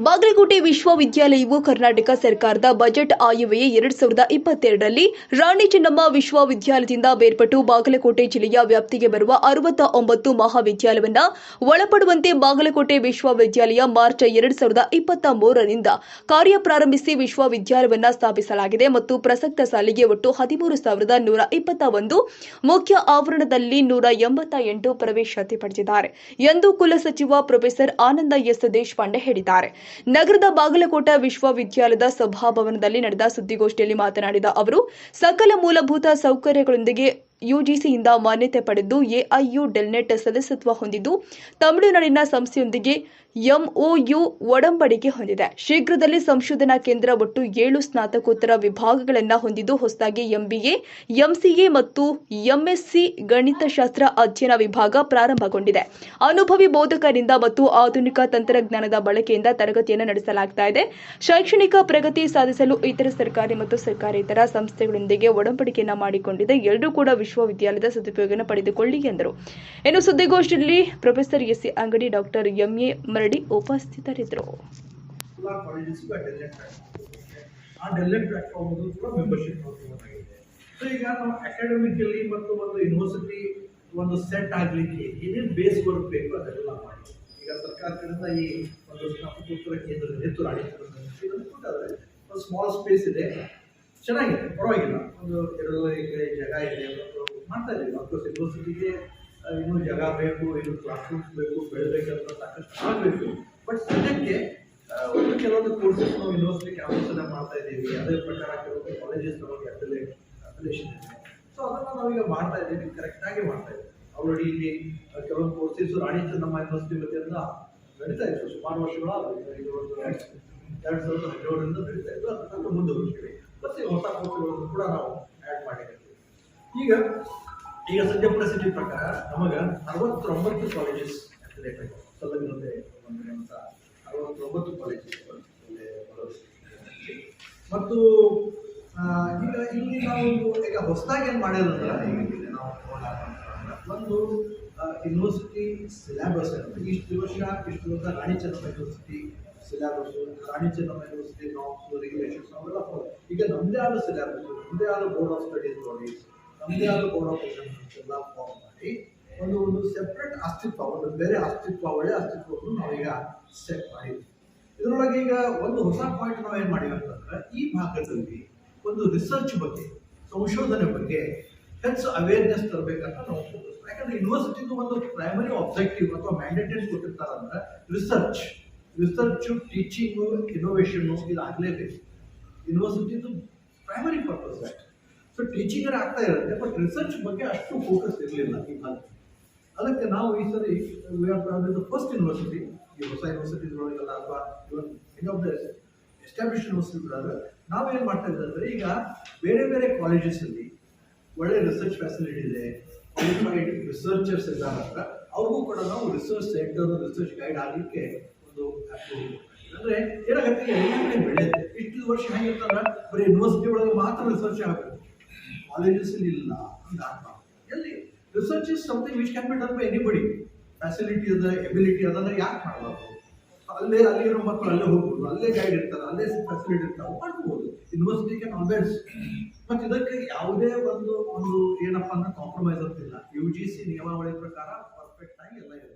ಬಾಗಲಕೋಟೆ ವಿಶ್ವವಿದ್ಯಾಲಯವು ಕರ್ನಾಟಕ ಸರ್ಕಾರದ ಬಜೆಟ್ ಆಯವ್ಯಯ ಎರಡ್ ಸಾವಿರದ ಇಪ್ಪತ್ತೆರಡರಲ್ಲಿ ರಾಣಿ ಚೆನ್ನಮ್ಮ ವಿಶ್ವವಿದ್ಯಾಲಯದಿಂದ ಬೇರ್ಪಟ್ಟು ಬಾಗಲಕೋಟೆ ಜಿಲ್ಲೆಯ ವ್ಯಾಪ್ತಿಗೆ ಬರುವ ಅರವತ್ತ ಒಂಬತ್ತು ಮಹಾವಿದ್ಯಾಲಯವನ್ನ ಒಳಪಡುವಂತೆ ಬಾಗಲಕೋಟೆ ವಿಶ್ವವಿದ್ಯಾಲಯ ಮಾರ್ಚ್ ಎರಡ್ ಸಾವಿರದ ಇಪ್ಪತ್ತ ಮೂರರಿಂದ ಕಾರ್ಯ ಪ್ರಾರಂಭಿಸಿ ವಿಶ್ವವಿದ್ಯಾಲಯವನ್ನ ಸ್ಥಾಪಿಸಲಾಗಿದೆ ಮತ್ತು ಪ್ರಸಕ್ತ ಸಾಲಿಗೆ ಒಟ್ಟು ಹದಿಮೂರು ಸಾವಿರದ ನೂರ ಇಪ್ಪತ್ತ ಒಂದು ಮುಖ್ಯ ಆವರಣದಲ್ಲಿ ನೂರ ಎಂಬತ್ತ ಎಂಟು ಪ್ರವೇಶಾತಿ ಪಡೆದಿದ್ದಾರೆ ಎಂದು ಕುಲಸಚಿವ ಪ್ರೊಫೆಸರ್ ಆನಂದ ಎಸ್ ದೇಶಪಾಂಡೆ ಹೇಳಿದ್ದಾರೆ. ನಗರದ ಬಾಗಲಕೋಟ ವಿಶ್ವವಿದ್ಯಾಲಯದ ಸಭಾಭವನದಲ್ಲಿ ನಡೆದ ಸುದ್ದಿಗೋಷ್ಠಿಯಲ್ಲಿ ಮಾತನಾಡಿದ ಅವರು, ಸಕಲ ಮೂಲಭೂತ ಸೌಕರ್ಯಗಳೊಂದಿಗೆ ಯುಜಿಸಿಯಿಂದ ಮಾನ್ಯತೆ ಪಡೆದು ಎಐಯು ಡೆಲ್ನೆಟ್ ಸದಸ್ಯತ್ವ ಹೊಂದಿದ್ದು, ತಮಿಳುನಾಡಿನ ಸಂಸ್ಥೆಯೊಂದಿಗೆ ಎಂಒಯು ಒಡಂಬಡಿಕೆ ಹೊಂದಿದೆ. ಶೀಘ್ರದಲ್ಲಿ ಸಂಶೋಧನಾ ಕೇಂದ್ರ ಒಟ್ಟು ಏಳು ಸ್ನಾತಕೋತ್ತರ ವಿಭಾಗಗಳನ್ನು ಹೊಂದಿದ್ದು ಹೊಸದಾಗಿ ಎಂಬಿಎ, ಎಂಸಿಎ ಮತ್ತು ಎಂಎಸ್ಸಿ ಗಣಿತಶಾಸ್ತ್ರ ಅಧ್ಯಯನ ವಿಭಾಗ ಪ್ರಾರಂಭಗೊಂಡಿದೆ. ಅನುಭವಿ ಬೋಧಕರಿಂದ ಮತ್ತು ಆಧುನಿಕ ತಂತ್ರಜ್ಞಾನದ ಬಳಕೆಯಿಂದ ತರಗತಿಯನ್ನು ನಡೆಸಲಾಗ್ತಾ ಇದೆ. ಶೈಕ್ಷಣಿಕ ಪ್ರಗತಿ ಸಾಧಿಸಲು ಇತರ ಸರ್ಕಾರಿ ಮತ್ತು ಸರ್ಕಾರೇತರ ಸಂಸ್ಥೆಗಳೊಂದಿಗೆ ಒಡಂಬಡಿಕೆಯನ್ನು ಮಾಡಿಕೊಂಡಿದೆ ಎರಡೂ ಕೂಡ ವಿಶ್ವವಿದ್ಯಾಲಯದ ಸದುಪಯೋಗವನ್ನು ಪಡೆದುಕೊಳ್ಳಿ ಎಂದರು. ಇನ್ನು ಸುದ್ದಿಗೋಷ್ಠಿಯಲ್ಲಿ professor SC Angadi doctor MA Maradi ಉಪಸ್ಥಿತರಿದ್ದರು. ಆ ಡೆಲ್ನೆಟ್ ಪ್ಲಾಟ್ಫಾರ್ಮ್ ಕೂಡ ಮೆಂಬರ್ಶಿಪ್ ಸೊ ಈಗ ನಾವು ಅಕಾಡೆಮಿಕಲಿ ಮತ್ತು ಒಂದು ಯೂನಿವರ್ಸಿಟಿ ಒಂದು ಸೆಟ್ ಆಗಲಿಕ್ಕೆ ಏನೇನು ಬೇಸ್ ವರ್ಕ್ ಬೇಕು ಅದೆಲ್ಲ ಮಾಡಿ ಈಗ ಸರ್ಕಾರದಿಂದ ಈ ಒಂದು ಸ್ನಾತಕೋತ್ತರ ಕೇಂದ್ರ ನೇತು ರಾಣಿತಾರೆ ಒಂದು ಸ್ಮಾಲ್ ಸ್ಪೇಸ್ ಇದೆ ಚೆನ್ನಾಗಿದೆ ಪರವಾಗಿಲ್ಲ ಒಂದು ಎರಡೂವರೆ ಎಕರೆ ಜಾಗ ಇದೆ ಮತ್ತು ಮಾಡ್ತಾ ಇದ್ದೀವಿ ಅಫ್ಕೋರ್ಸ್ ಯೂನಿವರ್ಸಿಟಿಗೆ ಇನ್ನೂ ಜಾಗ ಬೇಕು, ಇನ್ನು ಕ್ಲಾಸ್ ರೂಮ್ಸ್ ಬೇಕು, ಬೆಳಬೇಕಂತ ಸಾಕಷ್ಟು ಆಗಬೇಕು ಬಟ್ ಸದ್ಯಕ್ಕೆ ಒಂದು ಕೆಲವೊಂದು ಕೋರ್ಸಸ್ ನಾವು ಯೂನಿವರ್ಸಿಟಿ ಕ್ಯಾಂಪಸನ್ನ ಮಾಡ್ತಾ ಇದ್ದೀವಿ. ಅದೇ ಪ್ರಕಾರ ಕೆಲವೊಂದು ಕಾಲೇಜಸ್ ನಮಗೆ ಅಫಿಲೇಟ್ ಅಫಿಲೇಷನ್ ಇದೆ. ಸೊ ಅದನ್ನು ನಾವೀಗ ಮಾಡ್ತಾ ಇದ್ದೀವಿ. ಕರೆಕ್ಟಾಗಿ ಮಾಡ್ತಾ ಇದ್ದೀವಿ. ಆಲ್ರೆಡಿ ಇಲ್ಲಿ ಕೆಲವೊಂದು ಕೋರ್ಸಸ್ ರಾಣಿ ಚೆನ್ನಮ್ಮ ಯೂನಿವರ್ಸಿಟಿ ವತಿಯಿಂದ ನಡೀತಾ ಇತ್ತು. ಸುಮಾರು ವರ್ಷಗಳ ಇದು ಒಂದು ಎರಡು ಸಾವಿರದ ಹದಿನೇಳರಿಂದ ನಡೀತಾ ಇತ್ತು. ಅದನ್ನು ಮುಂದುವರಿಸ್ತೀವಿ ಮತ್ತು ಹೊಸ ಕೋರ್ಸ್ಗಳನ್ನು ಕೂಡ ನಾವು ಆ್ಯಡ್ ಮಾಡಿರ್ತೀವಿ ಈಗ ಈಗ ಸದ್ಯ ಪರಿಸ್ಥಿತಿ ಪ್ರಕಾರ ನಮಗೆ ಅರವತ್ತೊಂಬತ್ತು ಕಾಲೇಜಸ್ ಹೊಂದಿದೆ ಅಂತ ಅರವತ್ತೊಂಬತ್ತು ಕಾಲೇಜಸ್ ಮತ್ತು ಈಗ ಇಲ್ಲಿ ನಾವು ಈಗ ಹೊಸದಾಗಿ ಏನು ಮಾಡಿರೋದ್ರ ಈಗ ನಾವು ಒಂದು ಯೂನಿವರ್ಸಿಟಿ ಸಿಲೆಬಸ್ ಇಷ್ಟು ವರ್ಷ ಇಷ್ಟು ವರ್ಷ Rani Chennamma university syllabus Rani Chennamma university norms regulations ಅವೆಲ್ಲ ಈಗ ನಮ್ಮದೇ ಆದ ಸಿಲೆಬಸ್ ನಮ್ಮದೇ ಆದ ಬೋರ್ಡ್ ಆಫ್ ಸ್ಟಡೀಸ್ ಬಾಡೀಸ್ ನಮ್ಮದೇ ಆದ ಎಲ್ಲ ಫಾರ್ಮ್ ಮಾಡಿ ಒಂದು ಒಂದು ಸೆಪ್ರೇಟ್ ಅಸ್ತಿತ್ವ, ಒಂದು ಬೇರೆ ಅಸ್ತಿತ್ವ, ಒಳ್ಳೆ ಅಸ್ತಿತ್ವವನ್ನು ನಾವೀಗ ಸೆಟ್ ಮಾಡಿದ್ವಿ ಇದರೊಳಗೆ ಈಗ ಒಂದು ಹೊಸ ಪಾಯಿಂಟ್ ನಾವು ಏನು ಮಾಡಿವಿ ಅಂತಂದ್ರೆ, ಈ ಭಾಗದಲ್ಲಿ ಒಂದು ರಿಸರ್ಚ್ ಬಗ್ಗೆ, ಸಂಶೋಧನೆ ಬಗ್ಗೆ ಹೆಚ್ಚು ಅವೇರ್ನೆಸ್ ತರಬೇಕಂತ ನಾವು. ಯಾಕಂದ್ರೆ ಯೂನಿವರ್ಸಿಟಿದು ಒಂದು ಪ್ರೈಮರಿ ಆಬ್ಜೆಕ್ಟಿವ್ ಅಥವಾ ಮ್ಯಾಂಡೇಟರಿ ಕೊಟ್ಟಿರ್ತಾರಂದ್ರೆ ರಿಸರ್ಚ್ ರಿಸರ್ಚು ಟೀಚಿಂಗು ಇನೋವೇಷನ್ನು ಇದಾಗಲೇಬೇಕು ಯೂನಿವರ್ಸಿಟಿದು ಸೊ ಟೀಚಿಂಗ್ ಆಗ್ತಾ ಇರುತ್ತೆ ಬಟ್ ರಿಸರ್ಚ್ ಬಗ್ಗೆ ಅಷ್ಟು ಫೋಕಸ್ ಇರಲಿಲ್ಲ ಈ ಕಾಲಕ್ಕೆ. ಅದಕ್ಕೆ ನಾವು ಈ ಸರಿ ಫಸ್ಟ್ ಯೂನಿವರ್ಸಿಟಿ ಈ ಹೊಸ ಯೂನಿವರ್ಸಿಟಿಗಳಿಗೆಲ್ಲ ಅಥವಾ even in of the establish ಯೂನಿವರ್ಸಿಟಿಗಳಾದ್ರೆ ನಾವೇನು ಮಾಡ್ತಾ ಇದ್ದೀವಿ ಅಂದರೆ, ಈಗ ಬೇರೆ ಬೇರೆ ಕಾಲೇಜಸಲ್ಲಿ ಒಳ್ಳೆ ರಿಸರ್ಚ್ ಫೆಸಿಲಿಟಿ ಇದೆ ಕ್ವಾಲಿಫೈಡ್ ರಿಸರ್ಚರ್ಸ್ ಇದ್ದಾರೆ ಅವ್ರಿಗೂ ಕೂಡ ನಾವು ರಿಸರ್ಚ್ ಸೆಂಟರ್ ರಿಸರ್ಚ್ ಗೈಡ್ ಆಗಲಿಕ್ಕೆ ಒಂದು ಅಂದರೆ ಏನಾಗುತ್ತೆ ಬೆಳೆಯುತ್ತೆ? ಇಷ್ಟು ವರ್ಷ ಹೆಂಗಿರ್ತಂದ್ರೆ ಬರೀ ಯೂನಿವರ್ಸಿಟಿ ಒಳಗೆ ಮಾತ್ರ ರಿಸರ್ಚ್ ಆಗಬೇಕು. ಕಾಲೇಜಸ್ ಇಲ್ಲ ಅಂತ ಅರ್ಥ. ಎಲ್ಲಿ? Research is something which can be done by anybody facility ಅದ ಎಬಿಲಿಟಿ ಅದಂದ್ರೆ ಯಾಕೆ ಮಾಡಬಾರ್ದು? ಅಲ್ಲೇ ಅಲ್ಲಿರೋ ಮಕ್ಕಳು ಅಲ್ಲೇ ಹೋಗ್ಬೋದು, ಅಲ್ಲೇ ಗೈಡ್ ಇರ್ತಾರೆ, ಅಲ್ಲೇ ಫೆಸಿಲಿಟಿ ಇರ್ತಾರೆ ಮಾಡ್ಬೋದು. ಯೂನಿವರ್ಸಿಟಿ ಕ್ಯಾನ್ ಆಲ್ವೇಸ್ ಮತ್ತು ಇದಕ್ಕೆ ಯಾವುದೇ ಒಂದು ಒಂದು ಏನಪ್ಪ ಅಂದ್ರೆ ಕಾಂಪ್ರಮೈಸ್ ಅಂತಿಲ್ಲ ಯು ಜಿ ಸಿ ನಿಯಮಾವಳಿ ಪ್ರಕಾರ ಪರ್ಫೆಕ್ಟ್ ಆಗಿ ಎಲ್ಲ ಇದೆ